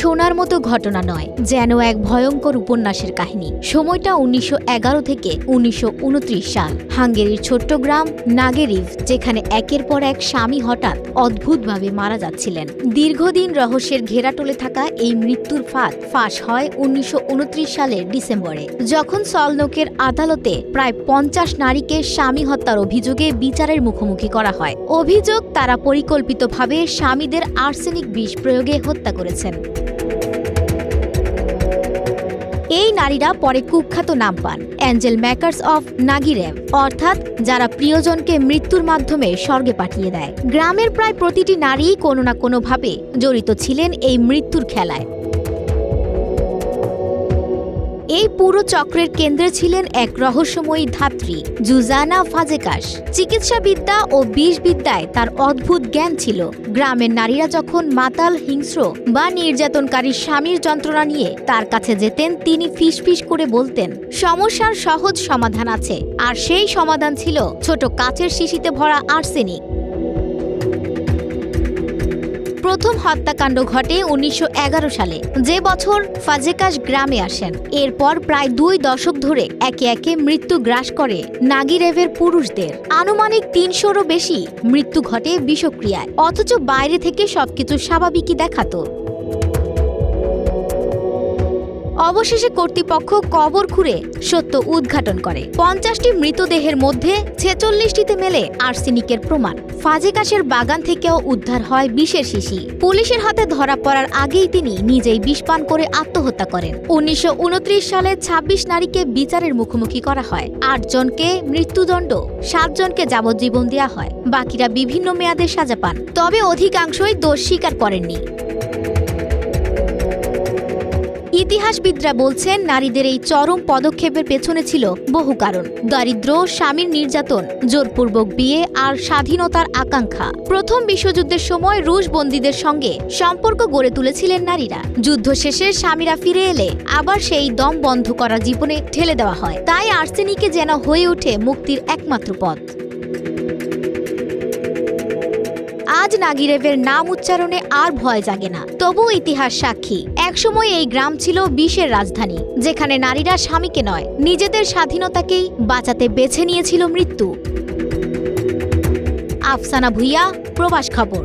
শোনার মতো ঘটনা নয়, যেন এক ভয়ঙ্কর উপন্যাসের কাহিনী। সময়টা উনিশশো এগারো থেকে উনিশশো উনত্রিশ সাল। হাঙ্গেরির ছোট্ট গ্রাম নাগেরিভ, যেখানে একের পর এক স্বামী হঠাৎ অদ্ভুতভাবে মারা যাচ্ছিলেন। দীর্ঘদিন রহস্যের ঘেরাটোলে থাকা এই মৃত্যুর ফাঁদ ফাঁস হয় উনিশশো উনত্রিশ সালের ডিসেম্বরে। যখন সলনকের আদালতে প্রায় পঞ্চাশ নারীকে স্বামী হত্যার অভিযোগে বিচারের মুখোমুখি করা হয়, অভিযোগ তারা পরিকল্পিতভাবে স্বামীদের আর্সেনিক বিষ প্রয়োগে হত্যা করেছেন। নারীরা পরে কুখ্যাত নাম পান অ্যাঞ্জেল ম্যাকার্স অফ নাগিরেভ অর্থাৎ যারা প্রিয়জনকে মৃত্যুর মাধ্যমে স্বর্গে পাঠিয়ে দেয়। গ্রামের প্রায় প্রতিটি নারী কোনো না কোনোভাবে জড়িত ছিলেন এই মৃত্যুর খেলায়। এই পুরো চক্রের কেন্দ্রে ছিলেন এক রহস্যময়ী ধাত্রী, জুজানা ফাজেকাস চিকিৎসাবিদ্যা ও বিষবিদ্যায় তার অদ্ভুত জ্ঞান ছিল। গ্রামের নারীরা যখন মাতাল, হিংস্র বা নির্যাতনকারী স্বামীর যন্ত্রণা নিয়ে তার কাছে যেতেন, তিনি ফিসফিস করে বলতেন, সমস্যার সহজ সমাধান আছে। আর সেই সমাধান ছিল ছোট কাচের শিশিতে ভরা আর্সেনিক। প্রথম হত্যাকাণ্ড ঘটে উনিশশো এগারো সালে। যে বছর ফাজেকাস গ্রামে আসেন, এরপর প্রায় দুই দশক ধরে একে একে মৃত্যু গ্রাস করে নাগিরেভের পুরুষদের। আনুমানিক তিনশোরও বেশি মৃত্যু ঘটে বিষক্রিয়ায়, অথচ বাইরে থেকে সবকিছু স্বাভাবিকই দেখাতো। অবশেষে কর্তৃপক্ষ কবর খুঁড়ে সত্য উদ্ঘাটন করে। পঞ্চাশটি মৃতদেহের মধ্যে ছেচল্লিশটিতে মেলে আর্সেনিকের প্রমাণ। ফাজেকাশের বাগান থেকেও উদ্ধার হয় বিষের শিশি। পুলিশের হাতে ধরা পড়ার আগেই তিনি নিজেই বিষ পান করে আত্মহত্যা করেন। উনিশশো উনত্রিশ সালে ২৬ নারীকে বিচারের মুখোমুখি করা হয়। আটজনকে মৃত্যুদণ্ড সাতজনকে যাবজ্জীবন দেওয়া হয়। বাকিরা বিভিন্ন মেয়াদে সাজা পান। তবে অধিকাংশই দোষ স্বীকার করেননি। ইতিহাসবিদরা বলছেন, নারীদের এই চরম পদক্ষেপের পেছনে ছিল বহু কারণ। দারিদ্র, স্বামীর নির্যাতন, জোরপূর্বক বিয়ে আর স্বাধীনতার আকাঙ্ক্ষা। প্রথম বিশ্বযুদ্ধের সময় রুশ বন্দীদের সঙ্গে সম্পর্ক গড়ে তুলেছিলেন নারীরা। যুদ্ধ শেষে স্বামীরা ফিরে এলে আবার সেই দম বন্ধ করা জীবনে ঠেলে দেওয়া হয়। তাই আর্সেনিকে যেন হয়ে ওঠে মুক্তির একমাত্র পথ। আজ নাগিরেভের নাম উচ্চারণে আর ভয় জাগে না। তবুও ইতিহাস সাক্ষী। একসময় এই গ্রাম ছিল বিশের রাজধানী, যেখানে নারীরা স্বামীকে নয়, নিজেদের স্বাধীনতাকেই বাঁচাতে বেছে নিয়েছিল মৃত্যু। আফসানা ভুইয়া, প্রবাস খবর।